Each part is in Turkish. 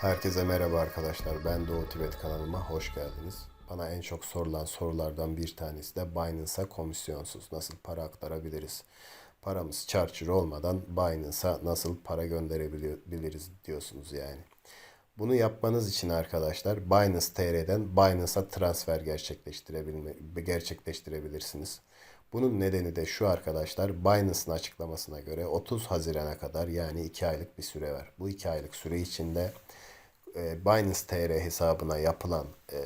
Herkese merhaba arkadaşlar. Ben Doğu Tibet kanalıma hoş geldiniz. Bana en çok sorulan sorulardan bir tanesi de Binance'a komisyonsuz nasıl para aktarabiliriz? Paramız çarçur olmadan Binance'a nasıl para gönderebiliriz diyorsunuz yani. Bunu yapmanız için arkadaşlar Binance TR'den Binance'a transfer gerçekleştirebilme, gerçekleştirebilirsiniz. Bunun nedeni de şu arkadaşlar Binance'ın açıklamasına göre 30 Haziran'a kadar yani 2 aylık bir süre var. Bu 2 aylık süre içinde e, Binance TR hesabına yapılan e,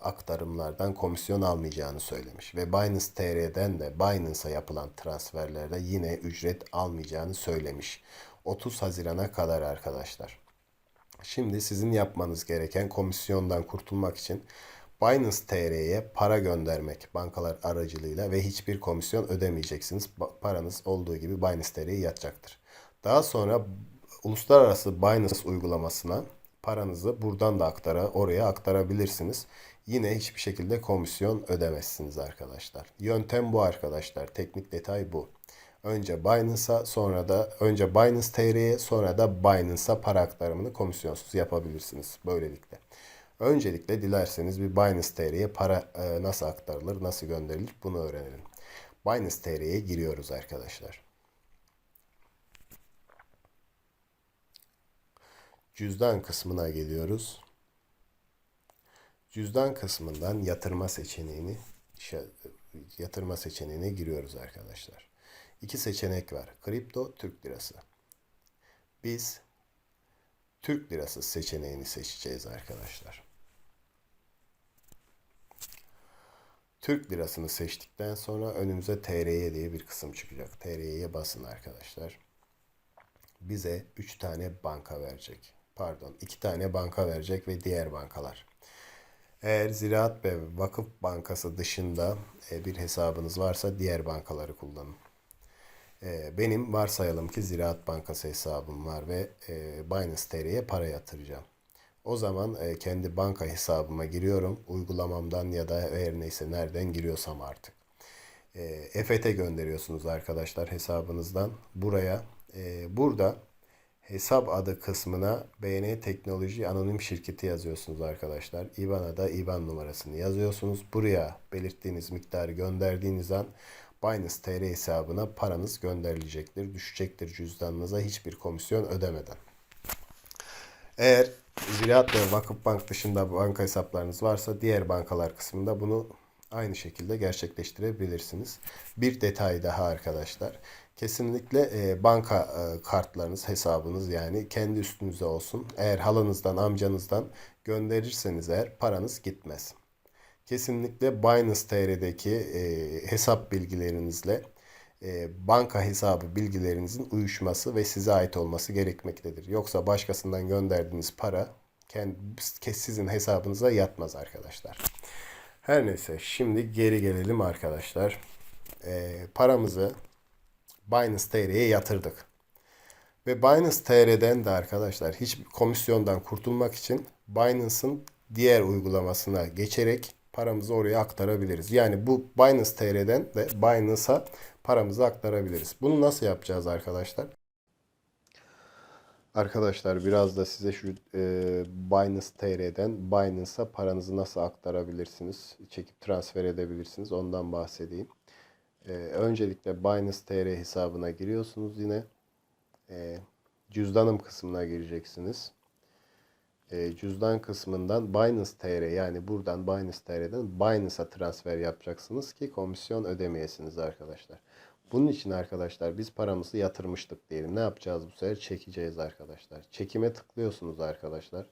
aktarımlardan komisyon almayacağını söylemiş. Ve Binance TR'den de Binance'a yapılan transferlerde yine ücret almayacağını söylemiş. 30 Haziran'a kadar arkadaşlar. Şimdi sizin yapmanız gereken komisyondan kurtulmak için Binance TR'ye para göndermek bankalar aracılığıyla ve hiçbir komisyon ödemeyeceksiniz. Paranız olduğu gibi Binance TR'ye yatacaktır. Daha sonra uluslararası Binance uygulamasına paranızı buradan da aktara, oraya aktarabilirsiniz. Yine hiçbir şekilde komisyon ödemezsiniz arkadaşlar. Yöntem bu arkadaşlar. Teknik detay bu. Önce Binance'a sonra da önce Binance TR'ye sonra da Binance'a para aktarımını komisyonsuz yapabilirsiniz böylelikle. Öncelikle dilerseniz bir Binance TR'ye para e, nasıl aktarılır, nasıl gönderilir bunu öğrenelim. Binance TR'ye giriyoruz arkadaşlar. Cüzdan kısmına geliyoruz. Cüzdan kısmından yatırma seçeneğini yatırma seçeneğine giriyoruz arkadaşlar. İki seçenek var. Kripto, Türk lirası. Biz Türk lirası seçeneğini seçeceğiz arkadaşlar. Türk lirasını seçtikten sonra önümüze TRY diye bir kısım çıkacak. TRY'ye basın arkadaşlar. Bize 3 tane banka verecek. Pardon 2 tane banka verecek ve diğer bankalar. Eğer Ziraat ve Vakıf Bankası dışında e, bir hesabınız varsa diğer bankaları kullanın. E, Benim varsayalım ki Ziraat Bankası hesabım var ve e, Binance TR'ye para yatıracağım. O zaman e, kendi banka hesabıma giriyorum. Uygulamamdan ya da her neyse nereden giriyorsam artık. E, EFT gönderiyorsunuz arkadaşlar hesabınızdan. Buraya e, burada hesap adı kısmına BN Teknoloji Anonim Şirketi yazıyorsunuz arkadaşlar. IBAN'a da IBAN numarasını yazıyorsunuz. Buraya belirttiğiniz miktarı gönderdiğiniz an Binance TR hesabına paranız gönderilecektir. Düşecektir cüzdanınıza hiçbir komisyon ödemeden. Eğer Ziraat ve Vakıfbank dışında banka hesaplarınız varsa diğer bankalar kısmında bunu aynı şekilde gerçekleştirebilirsiniz. Bir detay daha arkadaşlar. Kesinlikle e, banka e, kartlarınız, hesabınız yani kendi üstünüze olsun. Eğer halanızdan, amcanızdan gönderirseniz eğer paranız gitmez. Kesinlikle Binance TR'deki e, hesap bilgilerinizle banka hesabı bilgilerinizin uyuşması ve size ait olması gerekmektedir. Yoksa başkasından gönderdiğiniz para sizin hesabınıza yatmaz arkadaşlar. Her neyse şimdi geri gelelim arkadaşlar. E, paramızı Binance TR'ye yatırdık. Ve Binance TR'den de arkadaşlar hiç komisyondan kurtulmak için Binance'ın diğer uygulamasına geçerek paramızı oraya aktarabiliriz. Yani bu Binance TR'den de Binance'a paramızı aktarabiliriz. Bunu nasıl yapacağız arkadaşlar? Arkadaşlar biraz da size şu e, Binance TR'den Binance'a paranızı nasıl aktarabilirsiniz, çekip transfer edebilirsiniz ondan bahsedeyim. E, öncelikle Binance TR hesabına giriyorsunuz yine. E, cüzdanım kısmına gireceksiniz. E, cüzdan kısmından Binance TR yani buradan Binance TR'den Binance'a transfer yapacaksınız ki komisyon ödemeyesiniz arkadaşlar. Bunun için arkadaşlar biz paramızı yatırmıştık diyelim. Ne yapacağız bu sefer? Çekeceğiz arkadaşlar. Çekime tıklıyorsunuz arkadaşlar.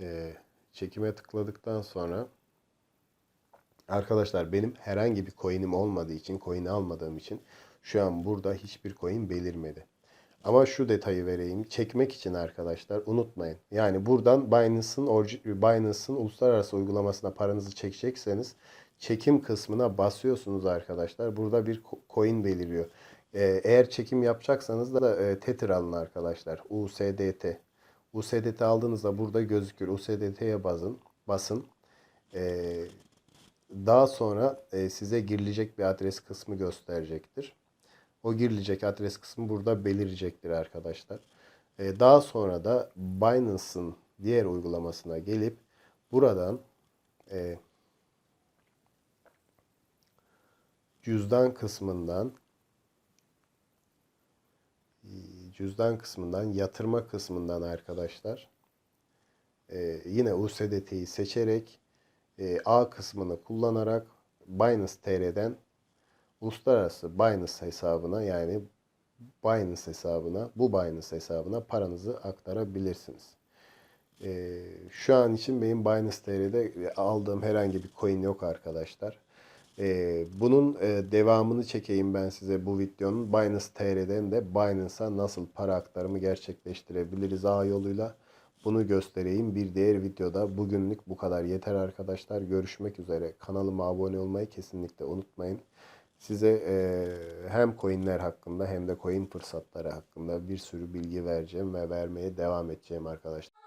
E, çekime tıkladıktan sonra Arkadaşlar benim herhangi bir coin'im olmadığı için, coin almadığım için şu an burada hiçbir coin belirmedi. Ama şu detayı vereyim. Çekmek için arkadaşlar unutmayın. Yani buradan Binance'ın Binance'ın uluslararası uygulamasına paranızı çekecekseniz çekim kısmına basıyorsunuz arkadaşlar. Burada bir co- coin beliriyor. Ee, eğer çekim yapacaksanız da e, Tether alın arkadaşlar. USDT. USDT aldığınızda burada gözükür. USDT'ye basın. Basın. Ee, daha sonra e, size girilecek bir adres kısmı gösterecektir. O girilecek adres kısmı burada belirecektir arkadaşlar. E, daha sonra da Binance'ın diğer uygulamasına gelip buradan e, cüzdan kısmından cüzdan kısmından yatırma kısmından arkadaşlar e, yine USDT'yi seçerek e, A kısmını kullanarak Binance TR'den uluslararası Binance hesabına yani Binance hesabına bu Binance hesabına paranızı aktarabilirsiniz. E, şu an için benim Binance TR'de aldığım herhangi bir coin yok arkadaşlar. E, bunun e, devamını çekeyim ben size bu videonun. Binance TR'den de Binance'a nasıl para aktarımı gerçekleştirebiliriz ağ yoluyla. Bunu göstereyim. Bir diğer videoda bugünlük bu kadar yeter arkadaşlar. Görüşmek üzere. Kanalıma abone olmayı kesinlikle unutmayın. Size e, hem coinler hakkında hem de coin fırsatları hakkında bir sürü bilgi vereceğim ve vermeye devam edeceğim arkadaşlar.